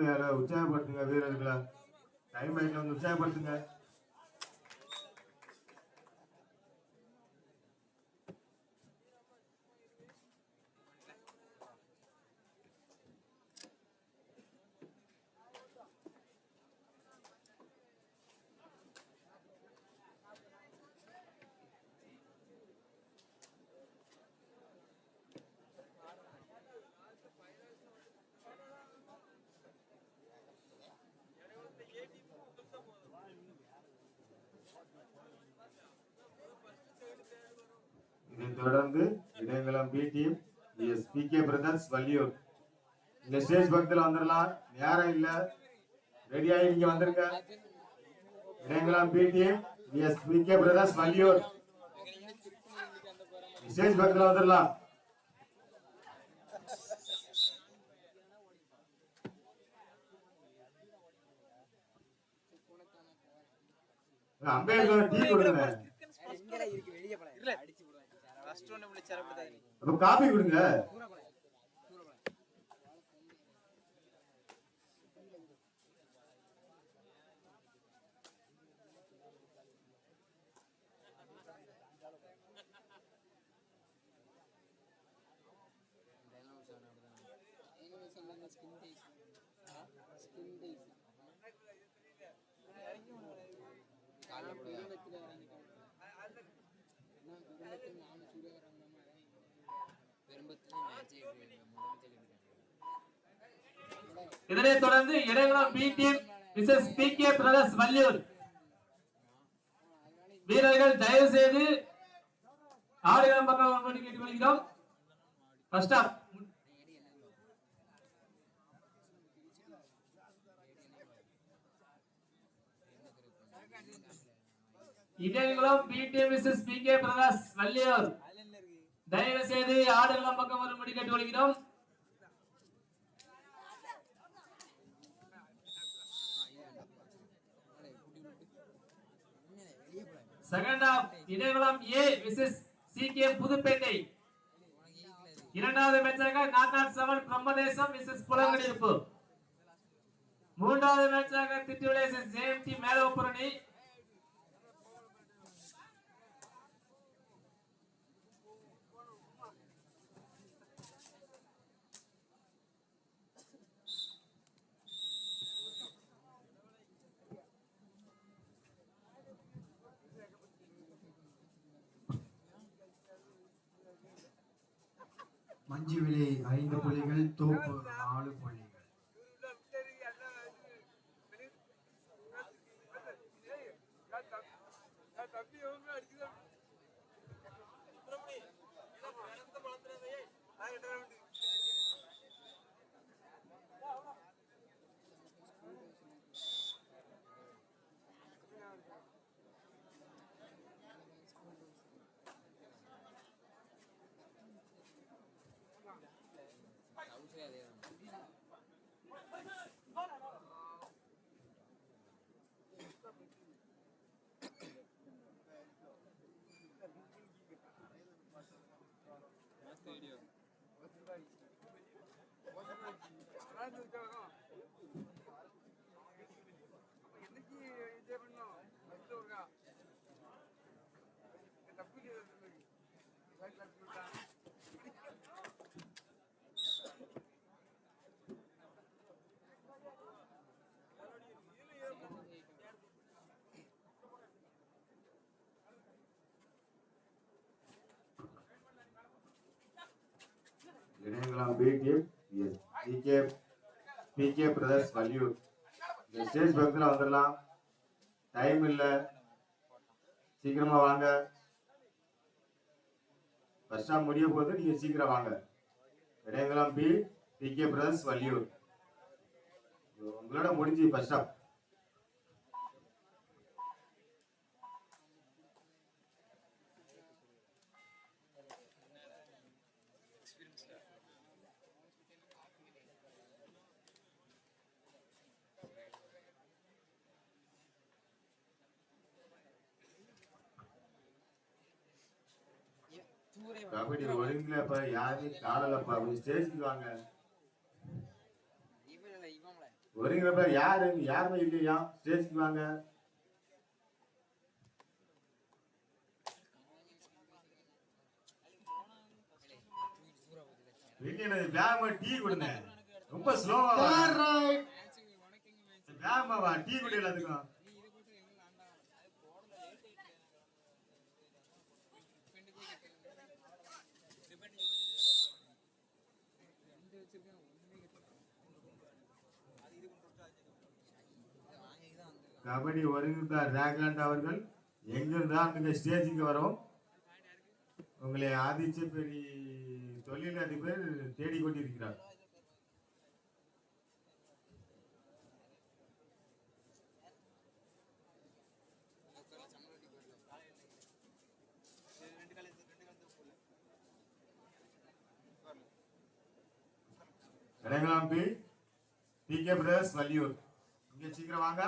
சாமியாரை உற்சாகப்படுத்துங்க வீரர்களை. டைம் ஆகிட்டு வந்து உற்சாகப்படுத்துங்க. தொடர்ந்து Idayankulam B team S P K brothers Valliyur. இந்த ஸ்டேஜ் பக்கத்தில் வந்துடலாம் நேரம் இல்லை. ரெடி ஆகி நீங்க வந்துருங்க. Idayankulam B team S P K brothers Valliyur. Stage பக்கத்தில் வந்துடலாம் அம்பேத்கர் டீ கொடுங்க. அப்ப காபி கொடுங்க. தூர போல தூர போல இதனைத் தொடர்ந்து இடைகுளம் பி டீம் மிஸ்எஸ் பி கே பிரதர்ஸ் வள்ளியூர். வீரர்கள் தயவு செய்து ஆடுகளம் பக்கம் வரும்படி கேட்டுக்கொள்கிறோம் first half Idaikulam B team மிஸ்எஸ் P K brothers Valliyur. தயவு செய்து ஆடுகளம் பக்கம் வரும்படி கேட்டு வருகிறோம் second half Idaivalam A versus C K Puduppettai. இரண்டாவது மேட்சாக not not seven Brahmadesam versus புலங்கடிப்பு மூன்றாவது மேட்சாக திட்டுவிளை விசஸ் ஜேஎம்டி மேலவபுரணி அஞ்சு விலை ஐந்து புள்ளிகள் தோப்பு நாலு புள்ளிகள். இணையங்களாம் B team S P K brothers Valliyur இந்த ஸ்டேஜ் பக்கத்துல வந்துடலாம். டைம் இல்லை. சீக்கிரமாக வாங்க. ஃபர்ஸ்ட் ஆஃப் முடிய போது நீங்க சீக்கிரம் வாங்க. Idayankulam B P K brothers Valliyur. உங்களோட முடிஞ்சு ஃபர்ஸ்ட் ஆஃப் கபடி ஒழுங்குலப்பா யாரையும் காணலப்பா ஸ்டேஜுக்கு வாங்க. இவன் இல்ல இவன் ஒருங்கிறப்ப யாரு? யாருமே இல்லையா? ஸ்டேஜ்க்கு வாங்க. டீ கொடுங்க. ரொம்ப ஸ்லோவா டீ குடி எல்லாத்துக்கும் கபடி ஒருங்கிருந்தார் ராக்லாண்ட் அவர்கள் எங்கிருந்தா நீங்க ஸ்டேஜுக்கு வரும். உங்களை ஆதிச்ச பெரிய தொழிலதிபர் தேடிக்கொண்டிருக்கிறார் கடங்கலாம்பி டி கே. பிரதர்ஸ் வள்ளியூர். இங்க சீக்கிரம் வாங்க.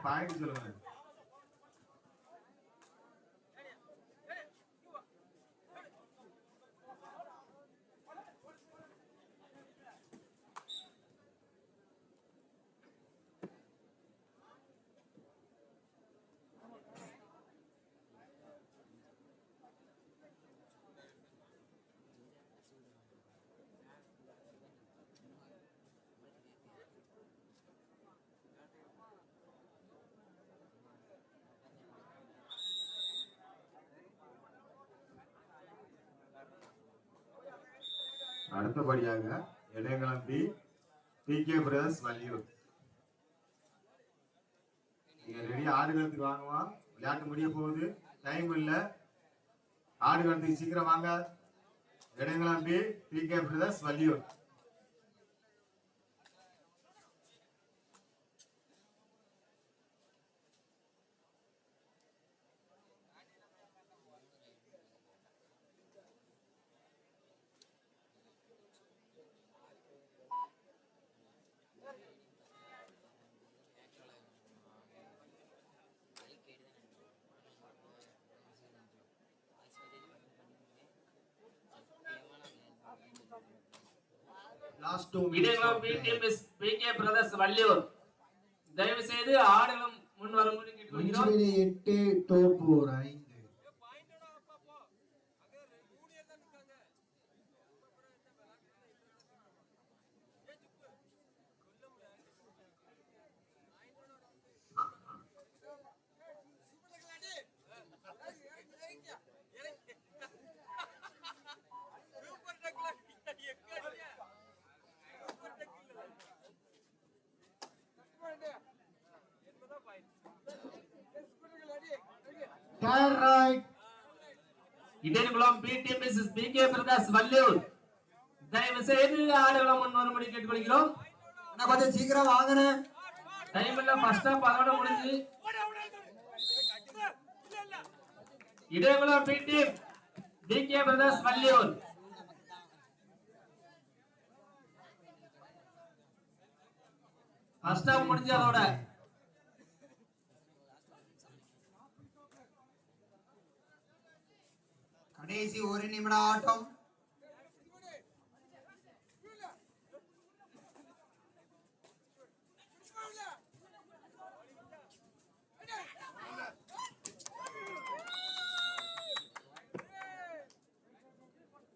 அந்த பாயிண்ட் அடுத்தபடியாக இடையங்கிளம்பி டி கே பிரதர்ஸ் வள்ளியூர். நீங்க ரெடி ஆடுகளத்துக்கு வாங்குவோம் விளையாட்டு முடிய போகுது. டைம் இல்லை. ஆடு ஆடுகளத்துக்கு சீக்கிரம் வாங்க. இடையங்கிளம்பி T K brothers Valliyur. Last two Idayakulam B team S P K brothers Valliyur. தயவு செய்து ஆடுகளும் முன் மஞ்சளிலே எட்டு தோப்பூர் ஐந்து. Turn right. Idayakulam B team S P K brothers Valliyur. தயவு செய்து ஆடுகளும் முன் வரும்படி கேட்டுக்கொள்கிறோம். அண்ணா கொஞ்சம் சீக்கிரம் வாங்கண்ணே. டைம் இல்ல ஃபர்ஸ்ட் அதோட முடிஞ்சு. Idayakulam B team P K brothers Valliyur. First half முடிஞ்சு அதோட. கடைசி ஒரு நிமிட ஆட்டம்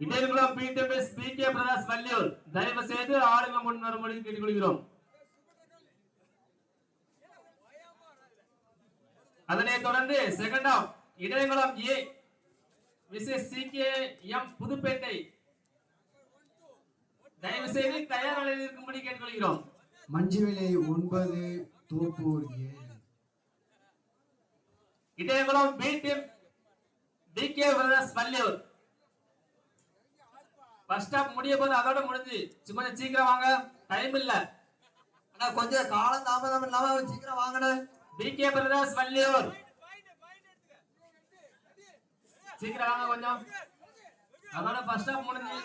Idayakulam B team P K brothers Valliyur தயவு செய்து ஆளுங்க முன் வரும்படி கேட்டுக்கொள்கிறோம். அதனைத் தொடர்ந்து second half Idayankulam A versus C K M Puduppettai. செய்து தயார் நிலையில் இருக்கும்படி கேட்டுக்கொள்கிறோம். மஞ்சுவிலை ஒன்பது தோப்பூர் ஏழு. Idayakulam B team T K brothers Valliyur. First stop முடிய போது அதோட முடிஞ்சு. சி- கொஞ்சம் சீக்கிரம் வாங்க. டைம் இல்ல. அண்ணா கொஞ்சம் காலம் தாமதம் இல்லாம சீக்கிரம் வாங்கண்ணே. T K brothers Valliyur. சீக்கிரம் வாங்க கொஞ்சம். அதோட ஃபர்ஸ்ட் ஸ்டாப் முடிஞ்சு.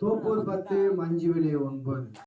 தோப்பூர் பத்து மஞ்சு விலை ஒன்பது.